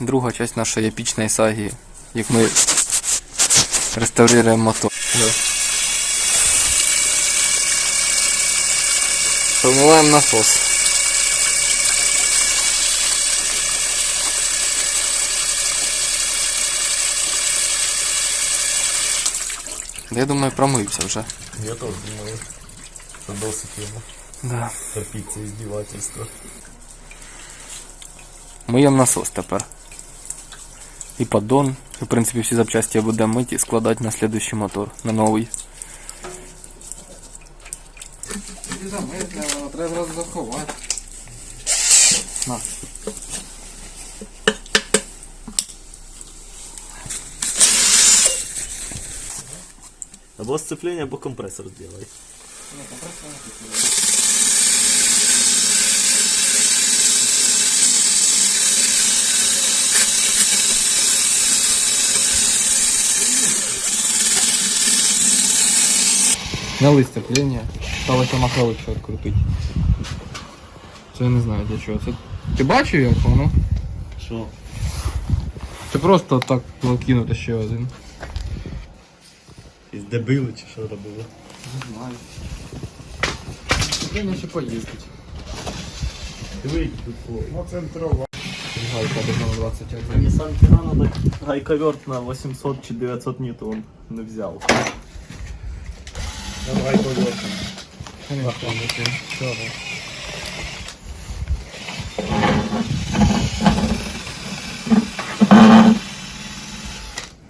друга часть нашої епічної саги, як ми реставруємо мотор. Промиваємо насос. Я думаю, промився вже. Я тоже думаю, что досить ему Да. терпится издевательство. Миємо насос тепер. І поддон. І, в принципі, всі запчасті будемо мити і складати на слідуючий мотор, на новий. Треба зразу заховати. На. Або сцепление, або компрессор сделай. Сняли сцепление. Сталося махалочку відкрутити. Це я не знаю для чого. Це... Ти бачив як воно? Що? Це просто так кинути ще один. Із дебили чи що робили? Не знаю. Сцепление ще поїздить. Диви, які тут поле. Гайка до 21. Nissan Tirana так гайковерт на 800 чи 900 ньютон не взяв. Там гайковерт.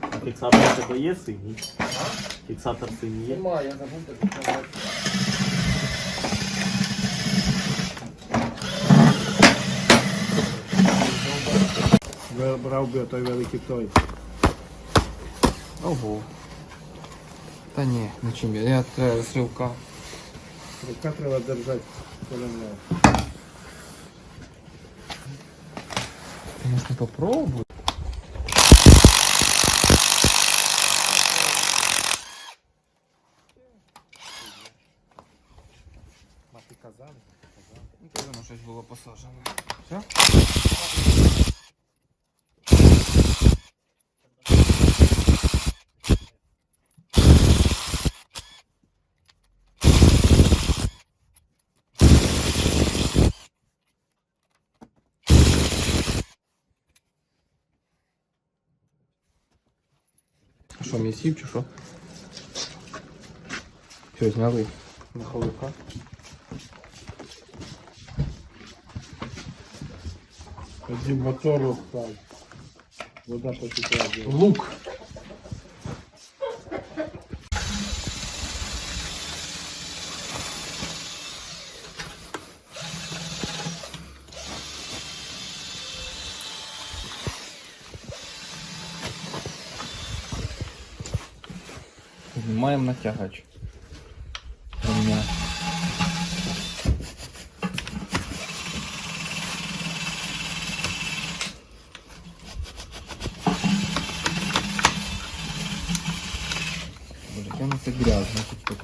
А фіксатор у тебе є синій? Фіксатор синій є? Немає, я забув так. Брав би той великий той. Ого. Та ні, нічим. Я треба з ривка. Рука треба держати колене. Конечно, попробуй. Мати казали. Ну, то воно щось було посаджене. Все? Що, місів чи що? Що, зняли? Маховика? Один мотор встав. Вода потекла. Лук. Знімаємо натягач. Ремня. Боже, яке воно це грязне тут. тут.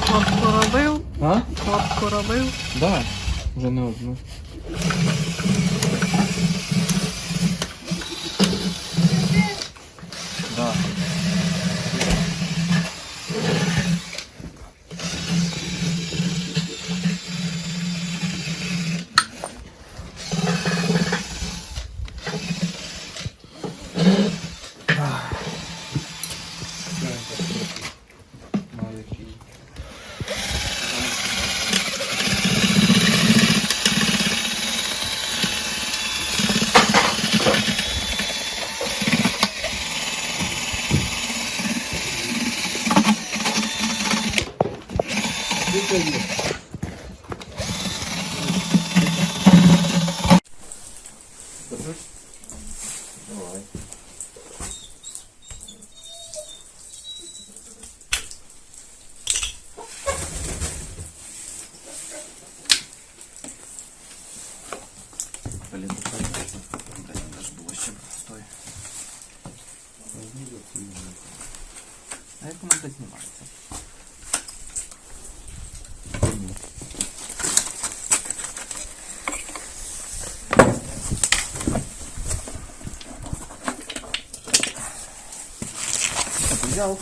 Фотку робив, А? фотку робив. Да. Вже не одну. Да. Маленький. করবো взяв.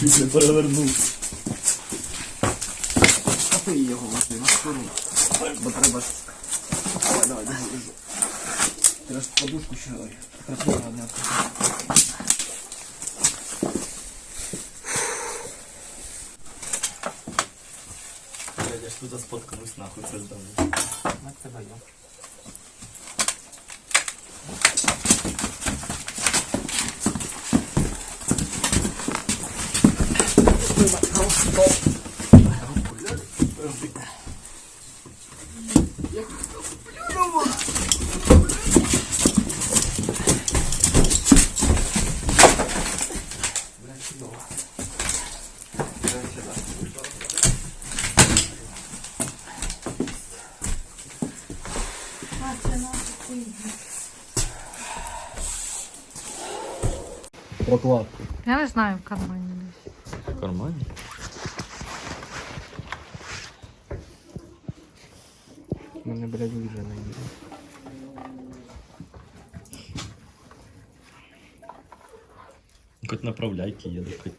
Чуть не перевернув. Кафе його возьми, на сторону. Бо треба. Давай, давай, давай. Teraz подушку ще ой. Працює одне. Блядь, я ж туди споткнусь нахуй, це здавно. На тебе я. Прокладку. Я не знаю в кармані десь. В кармані? У мене, блядь, вже не їде. Хоч направляйки їде, хоч.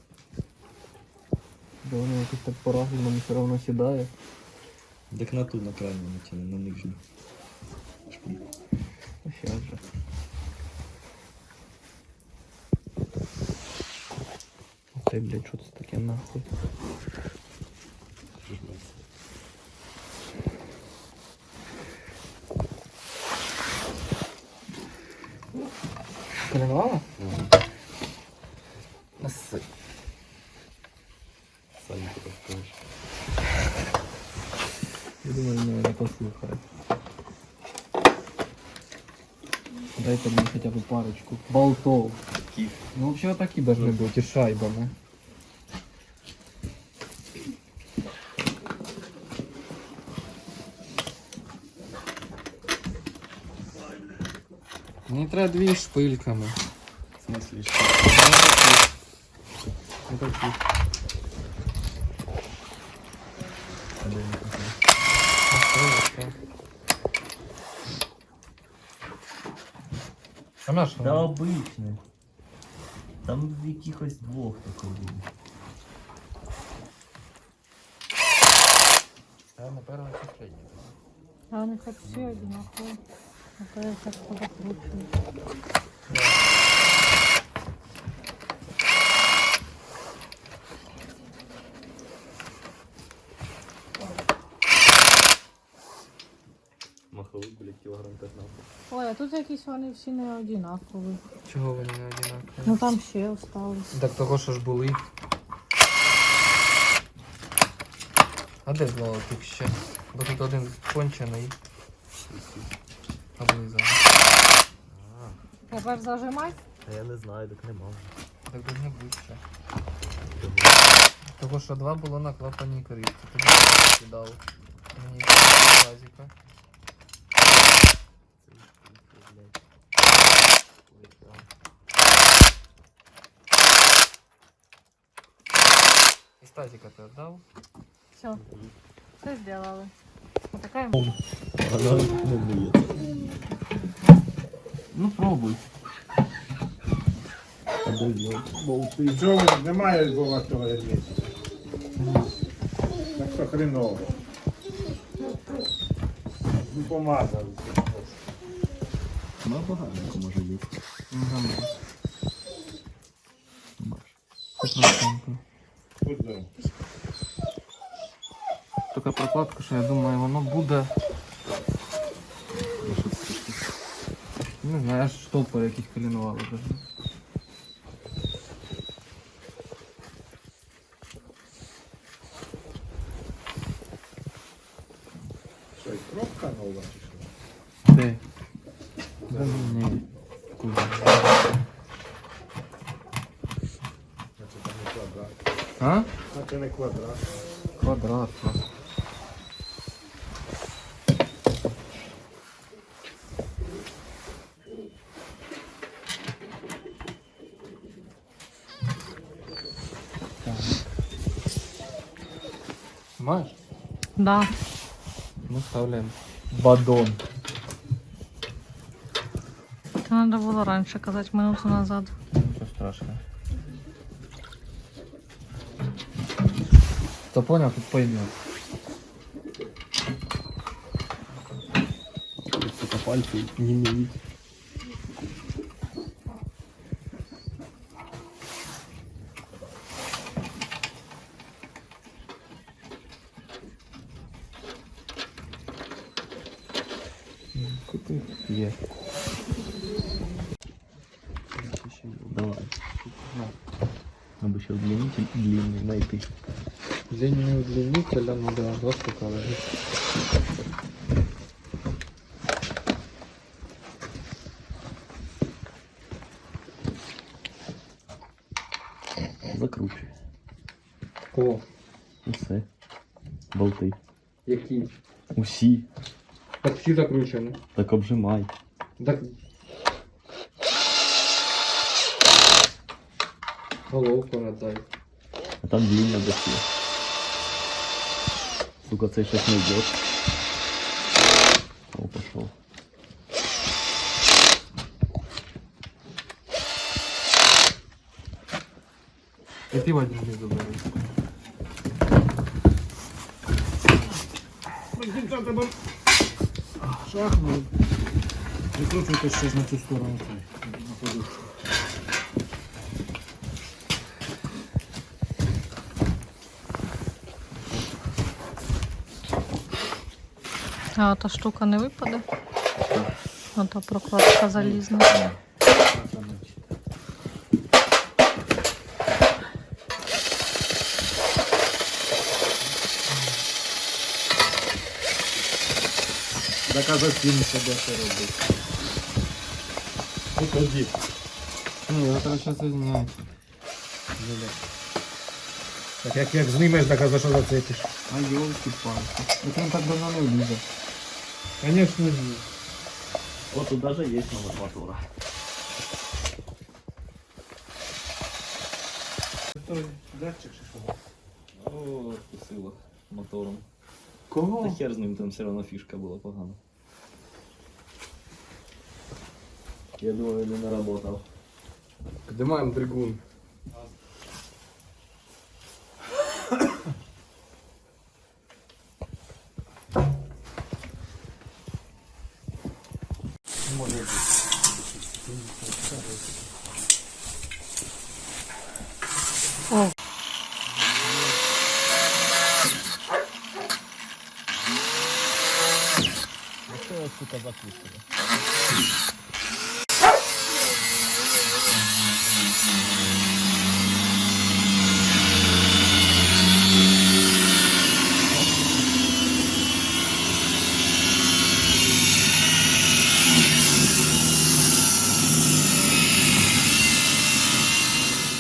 Да воно якось так по-разному все одно сідає. Так на ту на чи на нижню. Ты, блядь, что це таке нахуй? Насы. Саня ти розкажеш. Я думаю, мене не послухає. Дайте мені хоча б парочку болтов Таких. Ну, вообще такие должны быть и шайбами. Мені треба дві з шпильками. В смислі, що? Ну, такі. А де він Там в якихось двох тако буде. Я на чи середньому. А вони хоч всі одинакові. А то я так позакручую. Ой, а тут якісь вони всі не одинакові. Чого вони не одинакові? Ну там ще осталось. Так того що ж були. А де золотик ще? Бо тут один кончений. Облизаний. Тепер зажимай. А я не знаю, так нема. Так должно бути ще. Того. Що два було на клапані кришки. Тобі кидав. Мені тазіка. Із тазіка ти віддав? Все, все зробили. Отака Вона не боїться. Ну пробуй. А де він? І чого немає Львова того герметика? Так що хреново. Ну помазав. Вона багатенько може їсти. Куди? Така прокладка, що я думаю, воно буде. Не знаю, аж штопор якийсь колінувало даже. Що, і пробка нова чи що? Де? Да ні. Куди? Значить там не квадрат. А? Значить не квадрат. Квадрат. просто. Так. Маєш? Да. Ну, ставляем бадон. Треба було раніше казати, минуту назад. Ничего страшного. Кто понял, тут поймет. Сука, пальцы не имеют. Є. Давай. Або ще удлинитель длинний знайти. Длинный удлинитель, а ну да, вот сколько лежит. Закручуй. О, І все. Болти. які? Усі. Так всі закручені. Так обжимай. Так. Головку надай. А там длинно досі. Сука, це щось не йде. О, пошел. І ти возьми не забери. Шахнув. Викручуйте щось на цю сторону. На подушку. А та штука не випаде? Ота прокладка залізна. Так а за цим себе що робити. Ну тоді. Ні, я треба зараз зняти. Так як, як знімеш, так а за що зацепиш? А йолки палки. Ну він так давно не влізе. Звісно, ні. Вот тут даже есть номенклатура. Той датчик чи що? О, вкусило мотором. Кого? Та хер з ним там все одно фішка була погана. Я думаю, він не работав. Піднімаємо дригун. Сука, закусила?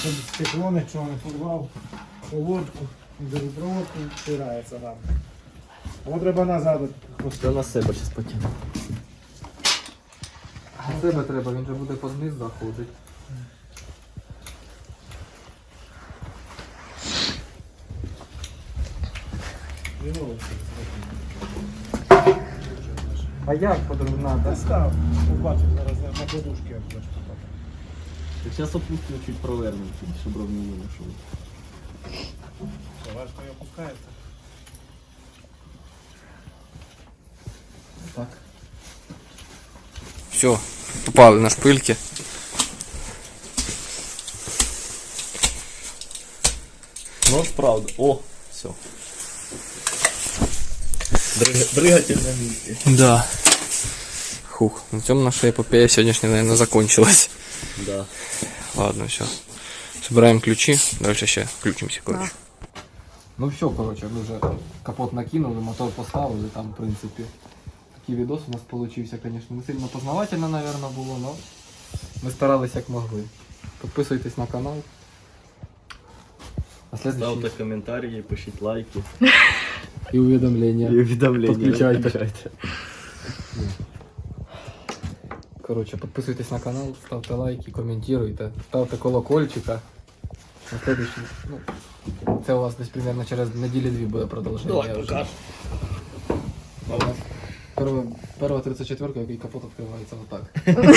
Щоб стекло нічого не порвав. Проводку, беру проводку, втирається гарно. Воно треба назад. Я на себе зараз потягну. На себе треба, він же буде під низ заходити. А як подруг надо? Став. Побачив зараз на подушки. Так зараз опустимо, чуть провернемо, щоб ровно не знайшов. Це важко і опускається. Так. Все, попали на шпильки. Ну, правда. О, все. Дригатель на місці. Да. Хух, на цьому наша епопея сьогоднішня, наверное, закончилась. Да. Ладно, все. Собираем ключи, дальше ще включимся, короче. Ну все, короче, ми вже капот накинули, мотор поставили, там, в принципі. Такий відос у нас получився, конечно, не сильно познавательно, наверное, було, но ми старались як могли. Підписуйтесь на канал. А следующий... Ставте коментарі, пишіть лайки. І уведомлення. увідомлення. Підключайте. Короче, підписуйтесь на канал, ставте лайки, коментуйте, ставте колокольчика. На следующий, ну, це у вас десь примерно через неділі-дві буде продовження. Давай, Я Перва, перва 34, який капот открывается вот так.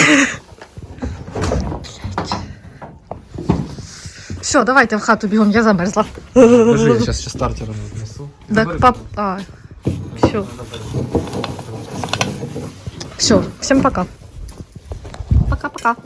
Все, давайте в хату бегом, я замерзла. Держи, я зараз ще стартером віднесу. Так, пап... А, все. Все, всем пока. Пока-пока.